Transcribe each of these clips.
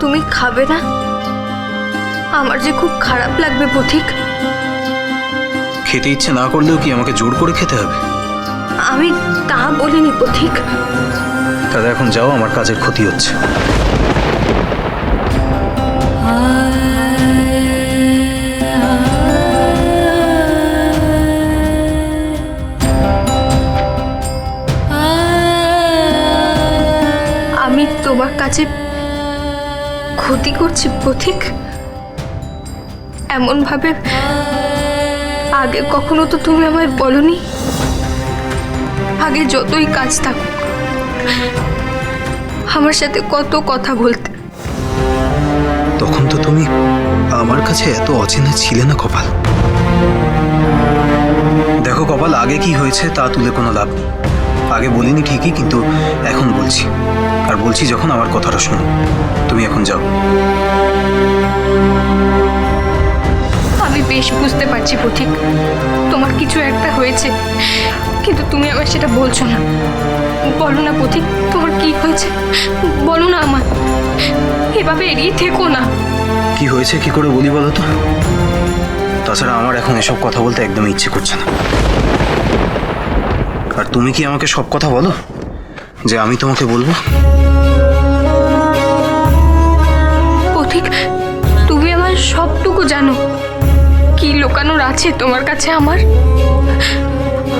তুমি খাবে না? আমার যে খুব খারাপ লাগবে পথিক। খেতে ইচ্ছে না করলেও কি আমাকে জোর করে খেতে হবে? আমি তা বলিনি পথিক। তাহলে এখন যাও আমার কাজের ক্ষতি হচ্ছে। আমি তোমার কাছে ক্ষতি করছি পথিক? এমন ভাবে আগে কখনো তো তুমি আমায় বলনি। আগে যতই কাজ থাকুক, আমার সাথে কত কথা বলতে। তখন তো তুমি আমার কাছে এত অচেনা ছিলে না কপাল। দেখো কপাল, আগে কি হয়েছে তা তুলে কোনো লাভ নেই। আগে বলিনি ঠিকই কিন্তু এখন বলছি। আর বলছি যখন আমার কথাটা শোনো। তুমি এখন যাও। আমি বেশ বুঝতে পারছি পথিক। তোমার কিছু একটা হয়েছে কিন্তু তুমি আমার সেটা বলছো না। বলো না পথিক তোমার কি হয়েছে? বলো না আমার এভাবে এড়িয়ে থেকো না। কি হয়েছে কি করে বলি বলো তো? তাছাড়া আমার এখন এসব কথা বলতে একদম ইচ্ছে করছে না। আর তুমি কি আমাকে সব কথা বলো? যে আমি তোমাকে বলব? পথিক, তুমি আমার সবটুকু জানো। কি লোকানোর আছে তোমার কাছে আমার?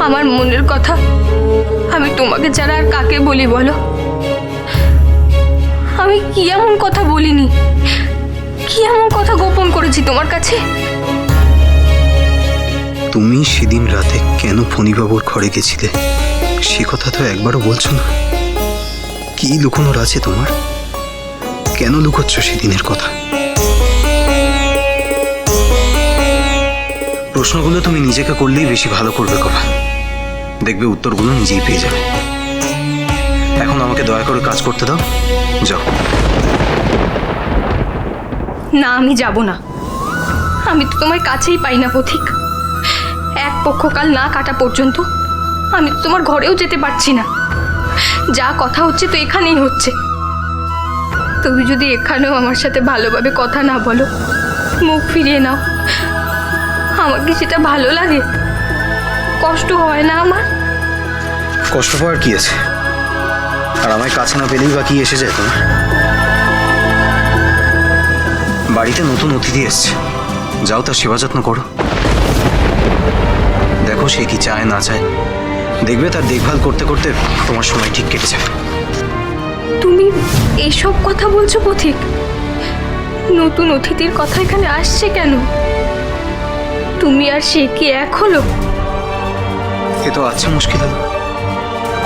আমার মনের কথা আমি তোমাকে ছাড়া আর কাকে বলি বলো? আমি কি এমন কথা বলিনি? কি এমন কথা গোপন করেছি তোমার কাছে? তুমি সেদিন রাতে কেন ফণিবাবুর ঘরে গেছিলে? সে কথা তো একবারও বলছো না। কি লুকোনোর আছে তোমার? কেন লুকোচ্ছ সেদিনের কথা? প্রশ্নগুলো তুমি নিজেকে করলেই বেশি ভালো করবে কথা দেখবে উত্তরগুলো নিজেই পেয়ে যাবে। এখন আমাকে দয়া করে কাজ করতে দাও। যাও। না, আমি যাব না। আমি তো তোমার কাছেই পাই না, পথিক। এক পক্ষকাল না কাটা পর্যন্ত আমি তো তোমার ঘরেও যেতে পারছি না। যা কথা হচ্ছে তো এখানেই হচ্ছে। তুমি যদি এখানেও আমার সাথে ভালোভাবে কথা না বলো, মুখ ফিরিয়ে নাও। আমার কি সেটা ভালো লাগে। কষ্ট হয় না আমার? কষ্ট পাওয়ার কি আছে? আর আমায় কাছে না পেলেই বা কি এসে যায় তোমার? বাড়িতে নতুন অতিথি এসছে। যাও তার সেবা যত্ন করো। দেখো সে কি চায় না চায়। দেখবে তার দেখভাল করতে করতে তোমার সময় ঠিক কেটে যাবে। তুমি এইসব কথা বলছো পথিক? নতুন অতিথির কথা এখানে আসছে কেন? তুমি আর সে কি এক হলো? এ তো আচ্ছা মুশকিল। হলো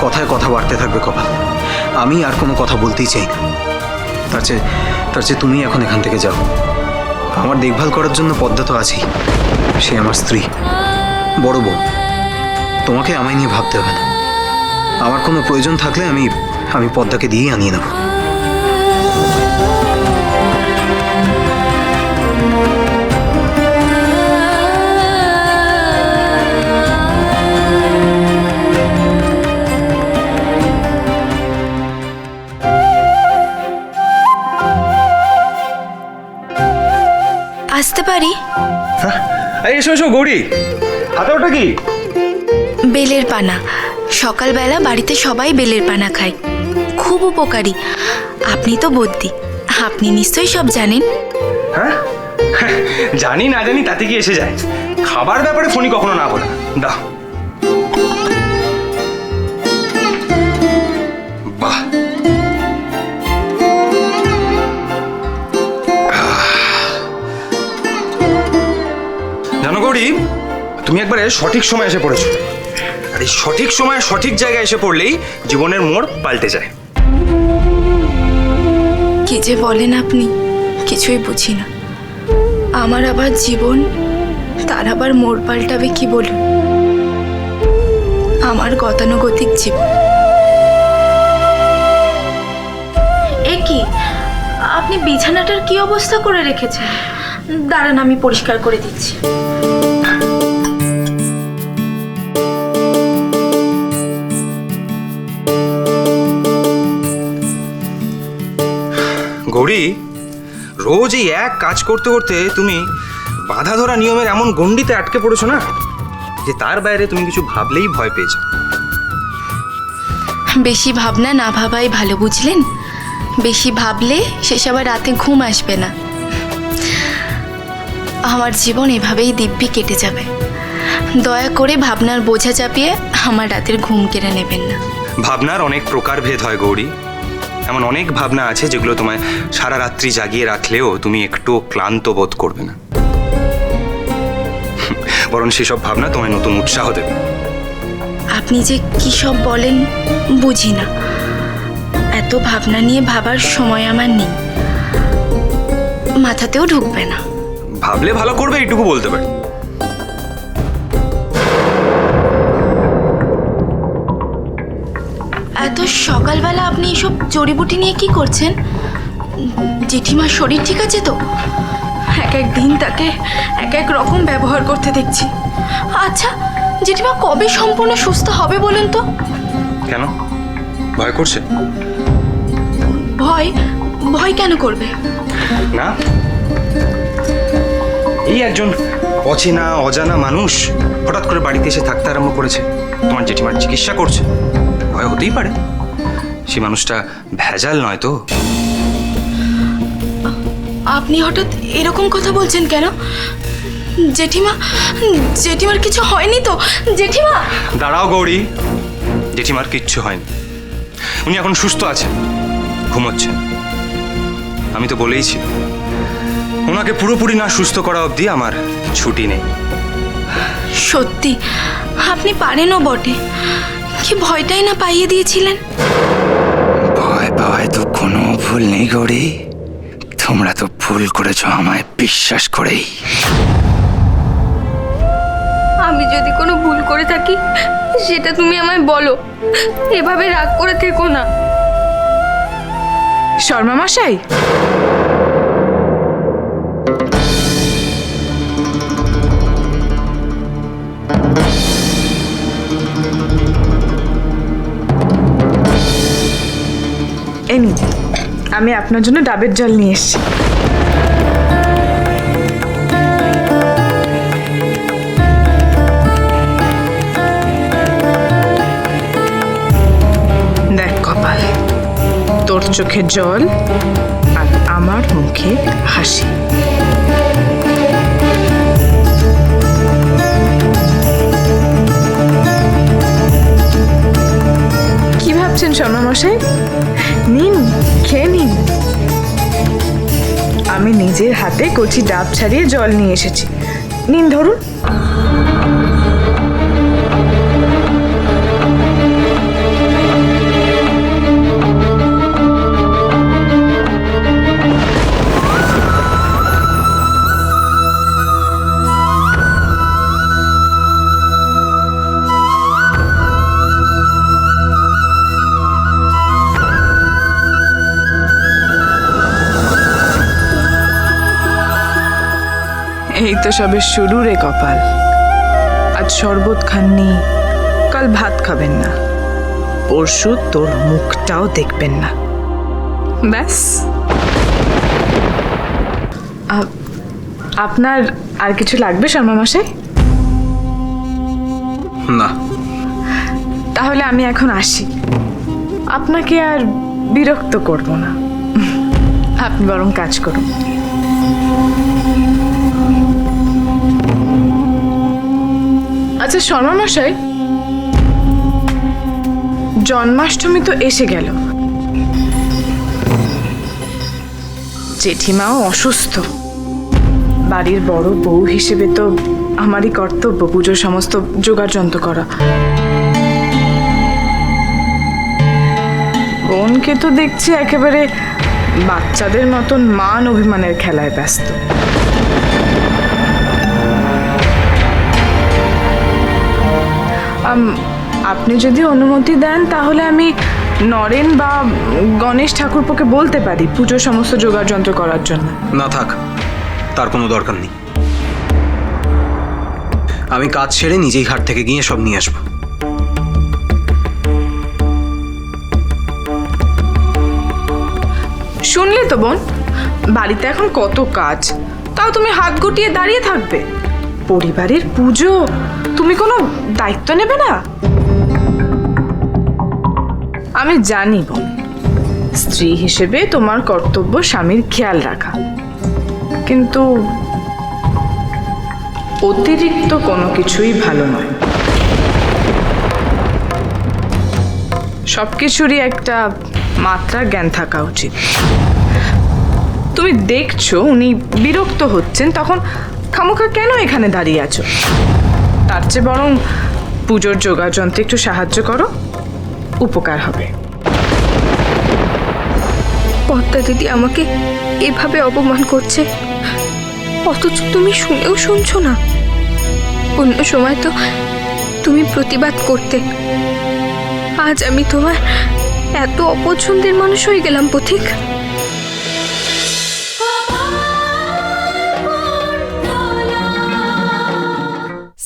কথায় কথা বাড়তে থাকবে কপাল। আমি আর কোনো কথা বলতেই চাই না। তার চেয়ে তার চেয়ে তুমি এখন এখান থেকে যাও। আমার দেখভাল করার জন্য পদ্মা তো আছেই। সে আমার স্ত্রী। বড় বউ। তোমাকে আমায় নিয়ে ভাবতে হবে না। আমার কোনো প্রয়োজন থাকলে আমি আমি পদ্মাকে দিয়েই আনিয়ে নেব। আসতে পারি? এই এসো এসো গৌরী। হাতে ওটা কি? বেলের পানা। সকালবেলা বাড়িতে সবাই বেলের পানা খায়। খুব উপকারী। আপনি তো বদ্যি। আপনি নিশ্চয়ই সব জানেন। হ্যাঁ? জানি না জানি তাতে কি এসে যায়। খাবার ব্যাপারে ফোনই কখনো না বলে। দাও। তুমি একবারে সঠিক সময় এসে পড়েছো। আর এই সঠিক সময়ে সঠিক জায়গায় এসে পড়লেই জীবনের মোড় পাল্টে যায়। কি যে বলেন আপনি কিছুই বুঝি না। আমার আবার জীবন তার আবার মোড় পাল্টাবে কি বলুন? আমার গতানুগতিক জীবন। এ কি? আপনি বিছানাটার কি অবস্থা করে রেখেছেন? দাঁড়ান আমি পরিষ্কার করে দিচ্ছি। গৌরী রোজ এই এক কাজ করতে করতে তুমি বাধা ধরা নিয়মের এমন গণ্ডিতে আটকে পড়েছো না যে তার বাইরে তুমি কিছু ভাবলেই ভয় পেয়ে যাও? বেশি ভাবনা না ভাবাই ভালো বুঝলেন? বেশি ভাবলে শেষ আবার রাতে ঘুম আসবে না। আমার জীবন এভাবেই দিব্যি কেটে যাবে। দয়া করে ভাবনার বোঝা চাপিয়ে আমার রাতের ঘুম কেড়ে নেবেন না। ভাবনার অনেক প্রকারভেদ হয় গৌরী। এমন অনেক ভাবনা আছে যেগুলো তোমায় সারা রাত্রি জাগিয়ে রাখলেও তুমি একটু ক্লান্ত বোধ করবে না। বরং সেসব ভাবনা তোমায় নতুন উৎসাহ দেবে। আপনি যে কী সব বলেন বুঝি না। এত ভাবনা নিয়ে ভাবার সময় আমার নেই। মাথাতেও ঢুকবে না। ভাবলে ভালো করবে এইটুকু বলতে পারি। এত সকালবেলা আপনি এসব জড়িবুটি নিয়ে কি করছেন? জেঠিমার শরীর ঠিক আছে তো? এক এক দিন তাকে এক এক রকম ব্যবহার করতে দেখছি। আচ্ছা জেঠিমা কবে সম্পূর্ণ সুস্থ হবে বলুন তো? কেন? ভয় করছে? ভয় ভয় কেন করবে? না। এই একজন অচেনা অজানা মানুষ হঠাৎ করে বাড়িতে এসে থাকতে আরম্ভ করেছে। তোমার জেঠিমার চিকিৎসা করছে। ভয় হতেই পারে। সে মানুষটা ভেজাল নয় তো। আপনি হঠাৎ এরকম কথা বলছেন কেন? জেঠিমা জেঠিমার কিছু হয়নি তো? জেঠিমা! দাঁড়াও গৌরী জেঠিমার কিচ্ছু হয়নি। উনি এখন সুস্থ আছেন ঘুমোচ্ছেন। আমি তো বলেইছি ওনাকে পুরোপুরি না সুস্থ করা অবধি আমার ছুটি নেই। সত্যি আপনি পারেনও বটে। কি ভয়টাই না পাইয়ে দিয়েছিলেন? ভয় পাওয়ায় তো কোনো ভুল নেই গৌরী। তোমরা তো ভুল করেছ আমায় বিশ্বাস করেই। আমি যদি কোনো ভুল করে থাকি সেটা তুমি আমায় বলো। এভাবে রাগ করে থেকো না। শর্মা মশাই এই নিন, আমি আপনার জন্য ডাবের জল নিয়ে এসেছি। দেখ কপাল তোর চোখে জল আর আমার মুখে হাসি। কি ভাবছেন শর্মা মশাই? হাতে কচি ডাব ছাড়িয়ে জল নিয়ে এসেছি। নিন ধরুন। এই তো সবে শুরু রে কপাল। আজ শরবত খাননি কাল ভাত খাবেন না। পরশু তোর মুখটাও দেখবেন না। ব্যাস। আপনার আর কিছু লাগবে শর্মা মশাই? না। তাহলে আমি এখন আসি। আপনাকে আর বিরক্ত করব না। আপনি বরং কাজ করুন। আচ্ছা শর্মা মশাই জন্মাষ্টমী তো এসে গেল। জেঠিমাও অসুস্থ। বাড়ির বড় বউ হিসেবে তো আমারই কর্তব্য পুজোর সমস্ত জোগাড় যন্ত্র করা। বোনকে তো দেখছি একেবারে বাচ্চাদের মতন মান অভিমানের খেলায় ব্যস্ত। আপনি যদি অনুমতি দেন তাহলে আমি নরেন বা গণেশ ঠাকুরপোকে বলতে পারি পুজোর সমস্ত জোগাড় যন্ত্র করার জন্য। না থাক তার কোনো দরকার নেই। আমি কাজ ছেড়ে নিজেই হাট থেকে গিয়ে সব নিয়ে আসব। শুনলে তো বোন বাড়িতে এখন কত কাজ তাও তুমি হাত গুটিয়ে দাঁড়িয়ে থাকবে। পরিবারের পুজো? তুমি কোনো দায়িত্ব নেবে না? আমি জানি, বোন। স্ত্রী হিসেবে তোমার কর্তব্য স্বামীর খেয়াল রাখা। কিন্তু অতিরিক্ত কোনো কিছুই ভালো নয়। সব কিছুরই একটা মাত্রা জ্ঞান থাকা উচিত। তুমি দেখছ, উনি বিরক্ত হচ্ছেন, তখন খামোখা কেন এখানে দাঁড়িয়ে আছো? তার চেয়ে বরং পুজোর যোগাযন্ত্রে একটু সাহায্য করো। উপকার হবে। পদ্মা দিদি আমাকে এভাবে অপমান করছে। অথচ তুমি শুনেও শুনছো না। অন্য সময় তো তুমি প্রতিবাদ করতে। আজ আমি তোমার এত অপছন্দের মানুষ হয়ে গেলাম পথিক।